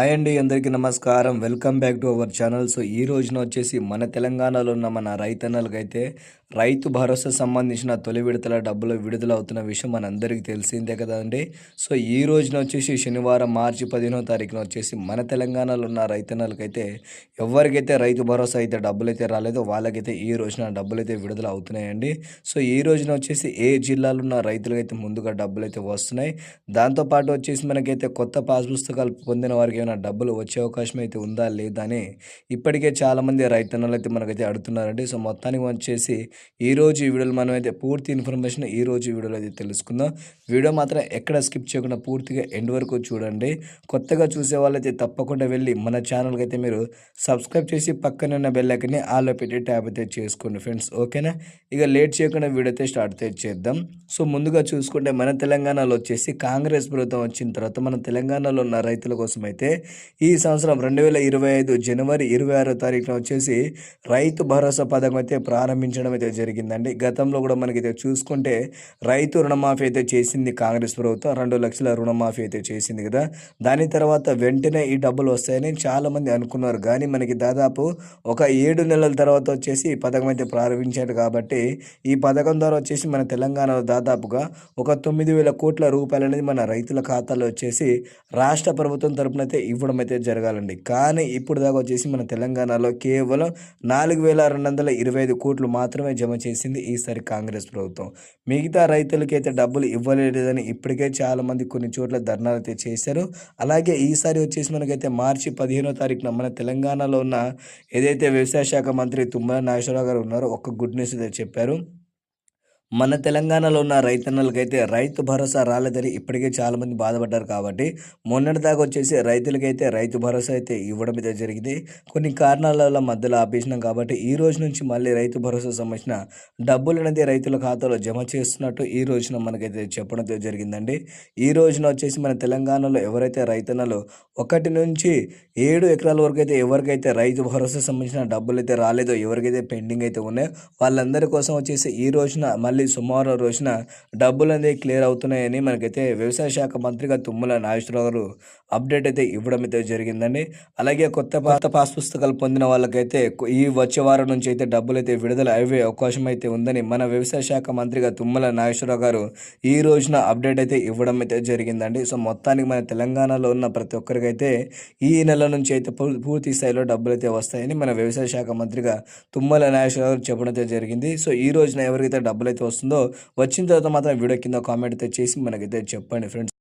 Hi అండి అందరికీ నమస్కారం. Welcome back to our channel. So ఈ రోజున వచ్చేసి మన తెలంగాణలో ఉన్న మన రైతన్నలకైతే రైతు భరోసా సంబంధించిన తొలి విడతల డబ్బులు విడుదల అవుతున్న విషయం మనందరికీ తెలిసిందే కదండి సో ఈ రోజున వచ్చేసి శనివారం మార్చి పదిహేనో తారీఖున వచ్చేసి మన తెలంగాణలో ఉన్న రైతన్నలకైతే ఎవరికైతే రైతు భరోసా అయితే డబ్బులు అయితే రాలేదో వాళ్ళకైతే ఈ రోజున డబ్బులు అయితే విడుదల అవుతున్నాయండి. సో ఈ రోజున వచ్చేసి ఏ జిల్లాలో ఉన్న రైతులకైతే ముందుగా డబ్బులు అయితే వస్తున్నాయి దాంతోపాటు వచ్చేసి మనకైతే కొత్త పాస్ పుస్తకాలు పొందిన వారికి ఏమైనా డబ్బులు వచ్చే అవకాశం అయితే ఉందా లేదా అని ఇప్పటికే చాలామంది రైతన్నలు అయితే మనకైతే అడుగుతున్నారండి. సో మొత్తానికి వచ్చేసి ఈ రోజు ఈ వీడియోలో మనం అయితే పూర్తి ఇన్ఫర్మేషన్ ఈ రోజు ఈ వీడియోలో అయితే తెలుసుకుందాం. వీడియో మాత్రం ఎక్కడ స్కిప్ చేయకుండా పూర్తిగా ఎండ్ వరకు చూడండి. కొత్తగా చూసే వాళ్ళైతే తప్పకుండా వెళ్ళి మన ఛానల్కి అయితే మీరు సబ్స్క్రైబ్ చేసి పక్కన ఉన్న బెల్ ఆలో పెట్టి ట్యాప్ అయితే చేసుకోండి ఫ్రెండ్స్. ఓకేనా? ఇక లేట్ చేయకుండా వీడియో అయితే స్టార్ట్ అయితే చేద్దాం. సో ముందుగా చూసుకుంటే మన తెలంగాణలో వచ్చేసి కాంగ్రెస్ ప్రభుత్వం వచ్చిన తర్వాత మన తెలంగాణలో ఉన్న రైతుల కోసం అయితే ఈ సంవత్సరం రెండు వేల ఇరవై ఐదు జనవరి ఇరవై ఆరో తారీఖున వచ్చేసి రైతు భరోసా పథకం అయితే ప్రారంభించడం అయితే జరిగిందండి. గతంలో కూడా మనకైతే చూసుకుంటే రైతు రుణమాఫీ అయితే చేసింది కాంగ్రెస్ ప్రభుత్వం. రెండు లక్షల రుణమాఫీ అయితే చేసింది కదా. దాని తర్వాత వెంటనే ఈ డబ్బులు వస్తాయని చాలామంది అనుకున్నారు. కానీ మనకి దాదాపు ఒక ఏడు నెలల తర్వాత వచ్చేసి ఈ పథకం అయితే ప్రారంభించారు కాబట్టి ఈ పథకం ద్వారా వచ్చేసి మన తెలంగాణలో దాదాపుగా ఒక తొమ్మిది వేల కోట్ల రూపాయలు అనేది మన రైతుల ఖాతాలో వచ్చేసి రాష్ట్ర ప్రభుత్వం తరపున అయితే ఇవ్వడం అయితే జరగాలండి. కానీ ఇప్పుడు దాకా వచ్చేసి మన తెలంగాణలో కేవలం నాలుగు వేల రెండు వందల ఇరవై ఐదు కోట్లు మాత్రమే జమ చేసింది ఈసారి కాంగ్రెస్ ప్రభుత్వం. మిగతా రైతులకైతే డబ్బులు ఇవ్వలేదని ఇప్పటికే చాలామంది కొన్ని చోట్ల ధర్నాలు అయితే చేశారు. అలాగే ఈసారి వచ్చేసి మనకైతే మార్చి పదిహేనో తారీఖున మన తెలంగాణలో ఉన్న ఏదైతే వ్యవసాయ శాఖ మంత్రి తుమ్మల నాగేశ్వరరావు గారు ఉన్నారో ఒక గుడ్ న్యూస్ అయితే చెప్పారు. మన తెలంగాణలో ఉన్న రైతన్నలకైతే రైతు భరోసా రాలేదని ఇప్పటికే చాలామంది బాధపడ్డారు కాబట్టి మొన్నటి దాకా వచ్చేసి రైతులకైతే రైతు భరోసా అయితే ఇవ్వడం అయితే జరిగింది. కొన్ని కారణాల వల్ల మధ్యలో ఆపేసినాం కాబట్టి ఈ రోజు నుంచి మళ్ళీ రైతు భరోసా సంబంధించిన డబ్బులు అనేది రైతుల ఖాతాలో జమ చేస్తున్నట్టు ఈ రోజున మనకైతే చెప్పడం అయితే జరిగిందండి. ఈ రోజున వచ్చేసి మన తెలంగాణలో ఎవరైతే రైతన్నలు ఒకటి నుంచి ఏడు ఎకరాల వరకు అయితే ఎవరికైతే రైతు భరోసా సంబంధించిన డబ్బులు అయితే రాలేదో ఎవరికైతే పెండింగ్ అయితే ఉన్నాయో వాళ్ళందరి కోసం వచ్చేసి ఈ రోజున మళ్ళీ సుమారు రోజున డబ్బులు అనేది క్లియర్ అవుతున్నాయని మనకైతే వ్యవసాయ శాఖ మంత్రిగా తుమ్మల నాగేశ్వరరావు గారు అప్డేట్ అయితే ఇవ్వడం అయితే జరిగిందండి. అలాగే కొత్త పాత పాస్ పుస్తకాలు పొందిన వాళ్ళకైతే ఈ వచ్చే వారం నుంచి అయితే డబ్బులు అయితే విడుదల అయ్యే అవకాశం అయితే ఉందని మన వ్యవసాయ శాఖ మంత్రిగా తుమ్మల నాగేశ్వరరావు గారు ఈ రోజున అప్డేట్ అయితే ఇవ్వడం అయితే జరిగిందండి. సో మొత్తానికి మన తెలంగాణలో ఉన్న ప్రతి ఒక్కరికైతే ఈ నెల నుంచి అయితే పూర్తి స్థాయిలో డబ్బులు అయితే వస్తాయని మన వ్యవసాయ శాఖ మంత్రిగా తుమ్మల నాగేశ్వరరావు గారు చెప్పడం అయితే జరిగింది. సో ఈ రోజున ఎవరికైతే డబ్బులు అయితే వస్తుందో వచ్చిన తర్వాత మాత్రం వీడియో కింద కామెంట్ అయితే చేసి మనకైతే చెప్పండి ఫ్రెండ్స్